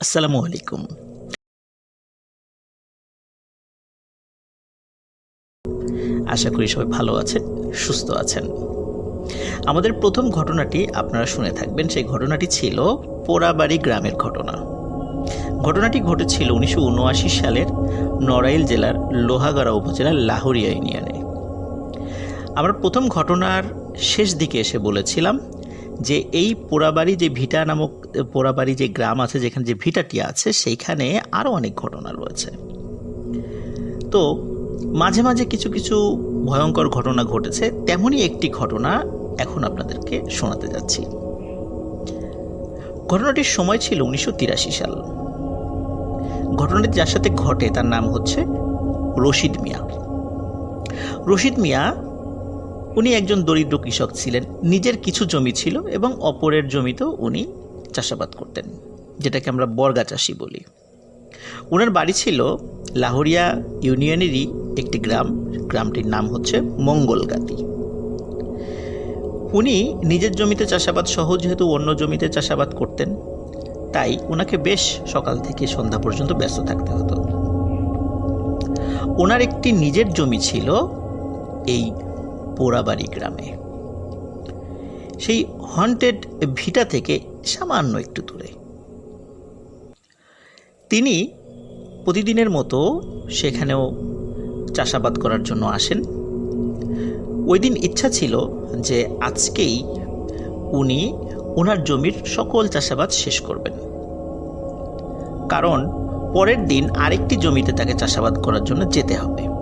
আসসালামু আলাইকুম। আশা করি সবাই ভালো আছেন, সুস্থ আছেন। আমাদের প্রথম ঘটনাটি আপনারা শুনে থাকবেন, সেই ঘটনাটি ছিল পোড়াবাড়ি গ্রামের ঘটনা। ঘটনাটি ঘটেছিল উনিশশো উনআশি সালের নড়াইল জেলার লোহাগাড়া উপজেলার লাহোরিয়া ইউনিয়নে। আমরা প্রথম ঘটনার শেষ দিকে এসে বলেছিলাম যে এই পোড়াবাড়ি যে ভিটা নামক পোড়াবাড়ি যে গ্রাম আছে, যেখানে যে ভিটাটি আছে, সেইখানে আরও অনেক ঘটনা রয়েছে। তো মাঝে মাঝে কিছু কিছু ভয়ঙ্কর ঘটনা ঘটেছে, তেমনই একটি ঘটনা এখন আপনাদেরকে শোনাতে যাচ্ছি। ঘটনাটির সময় ছিল উনিশশো তিরাশি সাল। ঘটনাটি যার সাথে ঘটে তার নাম হচ্ছে রশিদ মিয়া। রশিদ মিয়া উনি একজন দরিদ্র কৃষক ছিলেন। নিজের কিছু জমি ছিল এবং অপরের জমিতেও উনি চাষাবাদ করতেন, যেটাকে আমরা বর্গা চাষি বলি। ওনার বাড়ি ছিল লাহোরিয়া ইউনিয়নেরই একটি গ্রাম। গ্রামটির নাম হচ্ছে মঙ্গলগাতি। উনি নিজের জমিতে চাষাবাদ সহ, যেহেতু অন্য জমিতে চাষাবাদ করতেন, তাই ওনাকে বেশ সকাল থেকে সন্ধ্যা পর্যন্ত ব্যস্ত থাকতে হতো। ওনার একটি নিজের জমি ছিল এই পোড়াবাড়ি গ্রামে। সেই হন্টেড ভিটা থেকে সামান্য একটু দূরে। তিনি প্রতিদিনের মতো সেখানেও চাষাবাদ করার জন্য আসেন। ওই দিন ইচ্ছা ছিল যে আজকেই উনি ওনার জমির সকল চাষাবাদ শেষ করবেন। কারণ পরের দিন আরেকটি জমিতে তাকে চাষাবাদ করার জন্য যেতে হবে।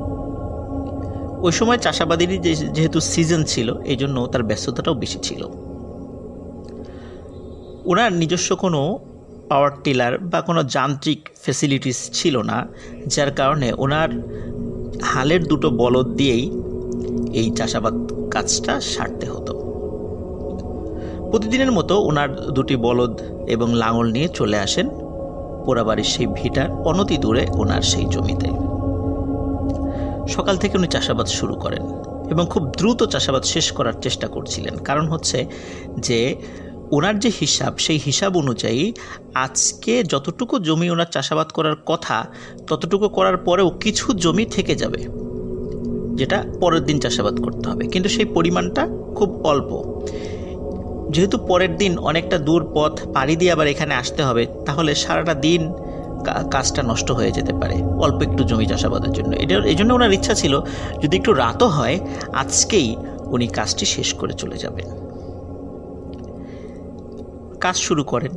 ওই সময় চাষাবাদেরই যেহেতু সিজন ছিল এই জন্য তার ব্যস্ততাটাও বেশি ছিল। ওনার নিজস্ব কোনো পাওয়ার টিলার বা কোনো যান্ত্রিক ফেসিলিটিস ছিল না, যার কারণে ওনার হালের দুটো বলদ দিয়েই এই চাষাবাদ কাজটা সারতে হতো। প্রতিদিনের মতো ওনার দুটি বলদ এবং লাঙল নিয়ে চলে আসেন পোড়াবাড়ির সেই ভিটার অনতি দূরে ওনার সেই জমিতে। সকাল থেকে উনি চাষাবাদ শুরু করেন এবং খুব দ্রুত চাষাবাদ শেষ করার চেষ্টা করছিলেন। কারণ হচ্ছে যে ওনার যে হিসাব, সেই হিসাব অনুযায়ী আজকে যতটুকু জমি ওনার চাষাবাদ করার কথা, ততটুকু করার পরেও কিছু জমি থেকে যাবে, যেটা পরের দিন চাষাবাদ করতে হবে। কিন্তু সেই পরিমাণটা খুব অল্প। যেহেতু পরের দিন অনেকটা দূর পথ, পাড়ি দিয়ে আবার এখানে আসতে হবে, তাহলে সারাটা দিন কাজটা নষ্ট হয়ে যেতে পারে। অল্প একটু জমি চাষাবাদের জন্য। এটা এই জন্য ওনার ইচ্ছা ছিল, যদি একটু রাতও হয়, আজকেই উনি কাজটি শেষ করে চলে যাবেন। কাজ শুরু করেন।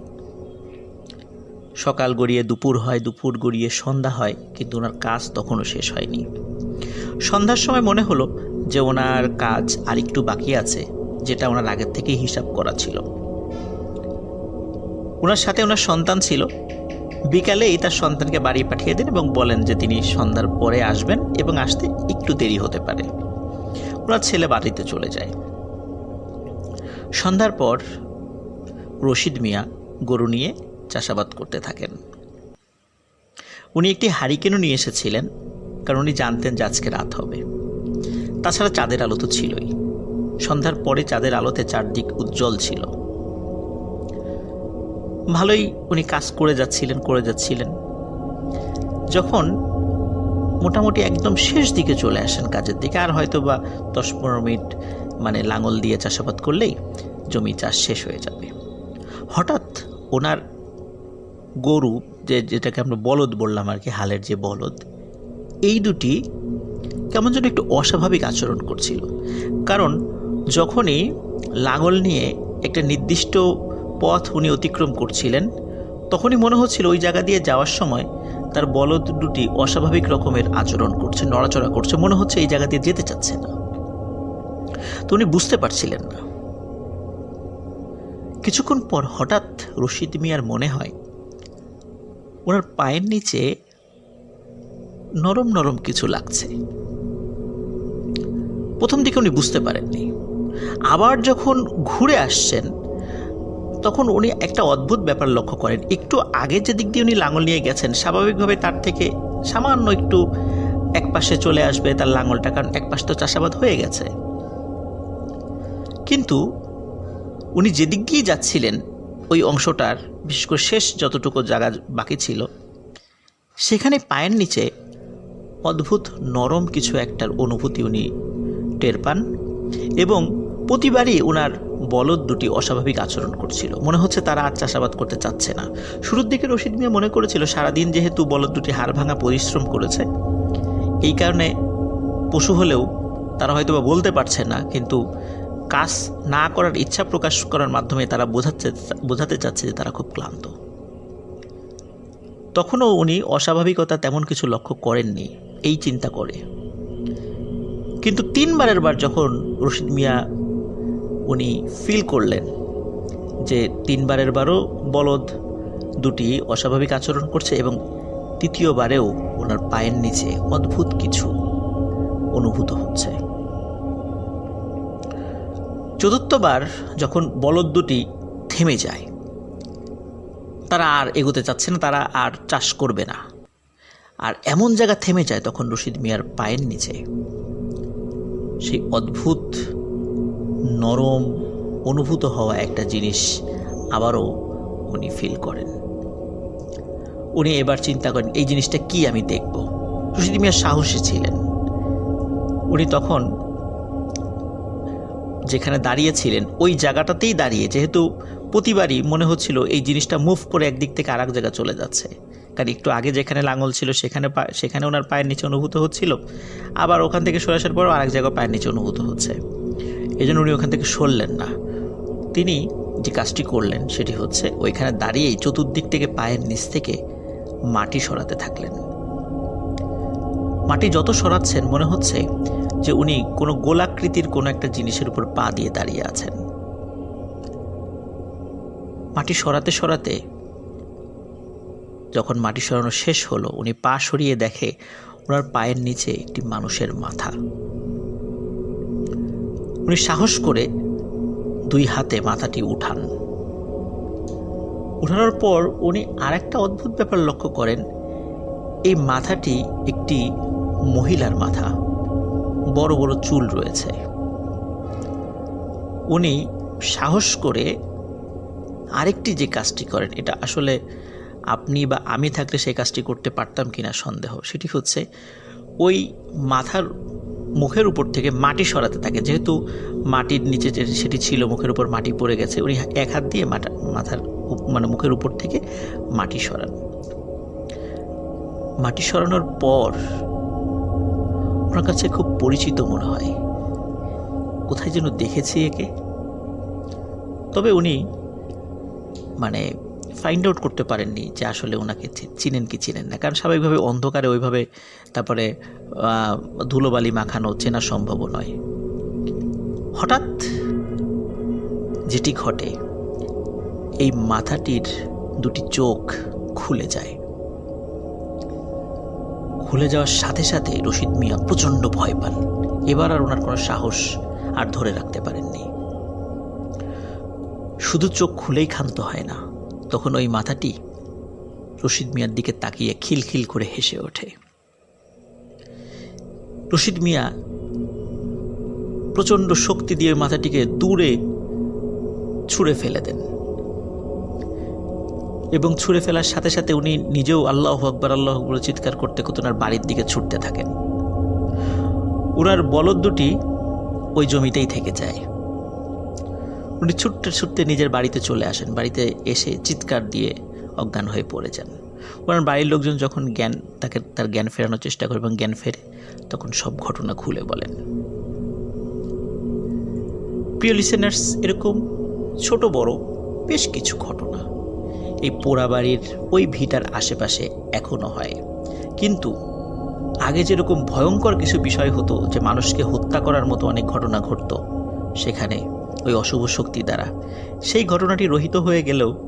সকাল গড়িয়ে দুপুর হয়, দুপুর গড়িয়ে সন্ধ্যা হয়, কিন্তু ওনার কাজ তখনও শেষ হয়নি। সন্ধ্যার সময় মনে হলো যে ওনার কাজ আর একটু বাকি আছে, যেটা ওনার আগের থেকেই হিসাব করা ছিল। ওনার সাথে ওনার সন্তান ছিল বিকালেই তার সন্তানকে বাড়ি পাঠিয়ে দেন এবং বলেন যে তিনি সন্ধ্যার পরে আসবেন এবং আসতে একটু দেরি হতে পারে। ওনার ছেলে বাড়িতে চলে যায়। সন্ধ্যার পর রশিদ মিয়া গরু নিয়ে চাষাবাদ করতে থাকেন। উনি একটি হারিকেনও নিয়ে এসেছিলেন, কারণ উনি জানতেন যে আজকে রাত হবে। তাছাড়া চাঁদের আলো তো ছিলই। সন্ধ্যার পরে চাঁদের আলোতে চারদিক উজ্জ্বল ছিল। ভালোই উনি কাজ করে যাচ্ছিলেন করে যাচ্ছিলেন। যখন মোটামুটি একদম শেষ দিকে চলে আসেন কাজের দিকে, আর হয়তো বা দশ পনেরো মিনিট মানে লাঙল দিয়ে চাষাবাদ করলেই জমি চাষ শেষ হয়ে যাবে। হঠাৎ ওনার গরু, যে যেটাকে আমরা বলদ বললাম আর কি, হালের যে বলদ, এই দুটি কেমন যেন একটু অস্বাভাবিক আচরণ করছিল। কারণ যখনই লাঙল নিয়ে একটা নির্দিষ্ট পথ উনি অতিক্রম করছিলেন, তখনই মনে হচ্ছিল ওই জায়গা দিয়ে যাওয়ার সময় তার বলদ দুটি অস্বাভাবিক রকমের আচরণ করছে, নড়াচড়া করছে, মনে হচ্ছে এই জায়গা দিয়ে যেতে চাচ্ছে না। তো উনি বুঝতে পারছিলেন না। কিছুক্ষণ পর হঠাৎ রশিদ মিয়ার মনে হয়, ওনার পায়ের নিচে নরম নরম কিছু লাগছে। প্রথম দিকে উনি বুঝতে পারেননি। আবার যখন ঘুরে আসছেন তখন উনি একটা অদ্ভুত ব্যাপার লক্ষ্য করেন। একটু আগে যে দিক দিয়ে উনি লাঙল নিয়ে গেছেন, স্বাভাবিকভাবে তার থেকে সামান্য একটু এক পাশে চলে আসবে তার লাঙলটা, কারণ এক পাশে তো চাষাবাদ হয়ে গেছে। কিন্তু উনি যেদিক দিয়ে যাচ্ছিলেন, ওই অংশটার, বিশেষ করে শেষ যতটুকু জায়গা বাকি ছিল, সেখানে পায়ের নিচে অদ্ভুত নরম কিছু একটার অনুভূতি উনি টের পান এবং প্রতিবারই ওনার বলদ দুটি অস্বাভাবিক আচরণ করছিল। মনে হচ্ছে তারা আর চাষাবাদ করতে চাচ্ছে না। শুরুর দিকে রশিদ মিয়া মনে করেছিল, সারাদিন যেহেতু বলদ দুটি হাড় ভাঙা পরিশ্রম করেছে, এই কারণে পশু হলেও তারা হয়তো বা বলতে পারছে না, কিন্তু কাজ না করার ইচ্ছা প্রকাশ করার মাধ্যমে তারা বোঝাচ্ছে, বোঝাতে চাচ্ছে যে তারা খুব ক্লান্ত। তখনও উনি অস্বাভাবিকতা তেমন কিছু লক্ষ্য করেননি, এই চিন্তা করে। কিন্তু তিনবারের বার যখন রশিদ মিয়া উনি ফিল করলেন যে তিনবারের বারও বলদ দুটি অস্বাভাবিক আচরণ করছে এবং তৃতীয়বারেও ওনার পায়ের নিচে অদ্ভুত কিছু অনুভূত হচ্ছে। চতুর্থবার যখন বলদ দুটি থেমে যায়, তারা আর এগোতে চাচ্ছে না, তারা আর চাষ করবে না। আর এমন জায়গা থেমে যায় তখন রশিদ মিয়ার পায়ের নিচে। সেই অদ্ভুত নরম, অনুভূত হওয়া একটা জিনিস আবারও উনি ফিল করেন। উনি এবার চিন্তা করেন, এই জিনিসটা কি আমি দেখব? রশিদ মিয়া সাহসী ছিলেন। উনি তখন যেখানে দাঁড়িয়েছিলেন, ওই জায়গাটাতেই দাঁড়িয়ে, যেহেতু প্রতিবারই মনে হচ্ছিল এই জিনিসটা মুভ করে একদিক থেকে আরেক জায়গায় চলে যাচ্ছে। কারণ একটু আগে যেখানে লাঙল ছিল, সেখানে সেখানে ওনার পায়ের নিচে অনুভূত হচ্ছিল, আবার ওখান থেকে সরে আসার পরও আরেক জায়গায় পায়ের নিচে অনুভূত হচ্ছে। এই জন্য উনি ওখান থেকে সরলেন না। তিনি যে কাজটি করলেন সেটি হচ্ছে ওইখানে দাঁড়িয়েই চতুর্দিক থেকে পায়ের নিচ থেকে মাটি সরাতে থাকলেন। মাটি যত সরাচ্ছেন, মনে হচ্ছে যে উনি কোনো গোলাকৃতির কোনো একটা জিনিসের উপর পা দিয়ে দাঁড়িয়ে আছেন। মাটি সরাতে সরাতে যখন মাটি সরানো শেষ হলো, উনি পা সরিয়ে দেখে ওনার পায়ের নিচে একটি মানুষের মাথা। উনি সাহস করে দুই হাতে মাথাটি উঠান। উঠানোর পর উনি আরেকটা অদ্ভুত ব্যাপার লক্ষ্য করেন। এই মাথাটি একটি মহিলার মাথা। বড় বড় চুল রয়েছে। উনি সাহস করে আরেকটি যে কাজটি করেন, এটা আসলে আপনি বা আমি থাকলে সেই কাজটি করতে পারতাম কিনা সন্দেহ, সেটি হচ্ছে ওই মাথার মুখের উপর থেকে মাটি সরাতে থাকে। যেহেতু মাটির নিচে সেটি ছিল, মুখের উপর মাটি পড়ে গেছে, উনি এক হাত দিয়ে মাথা, মাথার মানে মুখের উপর থেকে মাটি সরান। মাটি সরানোর পর ওনার কাছে খুব পরিচিত মনে হয়। কোথায় যেন দেখেছি একে। তবে উনি মানে ফাইন্ড আউট করতে পারেননি যে আসলে ওনাকে চিনেন কি চিনেন না। কারণ স্বাভাবিকভাবে অন্ধকারে ওইভাবে তারপরে ধুলোবালি মাখানো চেনা সম্ভব নয়। হঠাৎ যেটি ঘটে, এই মাথাটির দুটি চোখ খুলে যায়। খুলে যাওয়ার সাথে সাথে রশিদ মিয়া প্রচণ্ড ভয় পান। এবার আর ওনার কোনো সাহস আর ধরে রাখতে পারেননি। শুধু চোখ খুলেই ক্ষান্ত হয় না তখন ওই মাথাটি রশিদ মিয়ার দিকে তাকিয়ে খিলখিল করে হেসে ওঠে। রশিদ মিয়া প্রচণ্ড শক্তি দিয়ে মাথাটিকে দূরে ছুঁড়ে ফেলে দেন এবং ছুঁড়ে ফেলার সাথে সাথে উনি নিজেও আল্লাহ আকবর আল্লাহ আকবর চিৎকার করতে করতে ওনার বাড়ির দিকে ছুটতে থাকেন। ওনার বলদ দুটি ওই জমিতেই থেকে যায়। উনি ছুটতে ছুটতে নিজের বাড়িতে চলে আসেন। বাড়িতে এসে চিৎকার দিয়ে অজ্ঞান হয়ে পড়ে যান। ওনার বাড়ির লোকজন যখন জ্ঞান, তাকে তার জ্ঞান ফেরানোর চেষ্টা করে এবং জ্ঞান ফেরে, তখন সব ঘটনা খুলে বলেন। প্রিয় লিসেনার্স এরকম ছোট বড় বেশ কিছু ঘটনা এই পোড়াবাড়ির ওই ভিটার আশেপাশে এখনও হয়। কিন্তু আগে যেরকম ভয়ঙ্কর কিছু বিষয় হতো যে মানুষকে হত্যা করার মতো অনেক ঘটনা ঘটতো, সেখানে ওই অশুভ শক্তি দ্বারা। সেই ঘটনাটি রহিত হয়ে গেলেও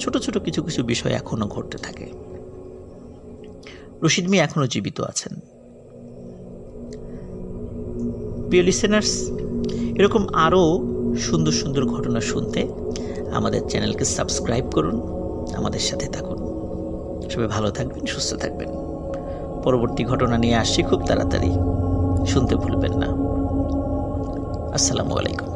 ছোট ছোট কিছু কিছু বিষয় এখনও ঘটতে থাকে। রশিদ মিয়া এখনও জীবিত আছেন। প্রিয় লিসেনার্স এরকম আরও সুন্দর সুন্দর ঘটনা শুনতে আমাদের চ্যানেলকে সাবস্ক্রাইব করুন, আমাদের সাথে থাকুন। সবাই ভালো থাকবেন, সুস্থ থাকবেন। পরবর্তী ঘটনা নিয়ে আসছি খুব তাড়াতাড়ি। শুনতে ভুলবেন না। আসসালামু আলাইকুম।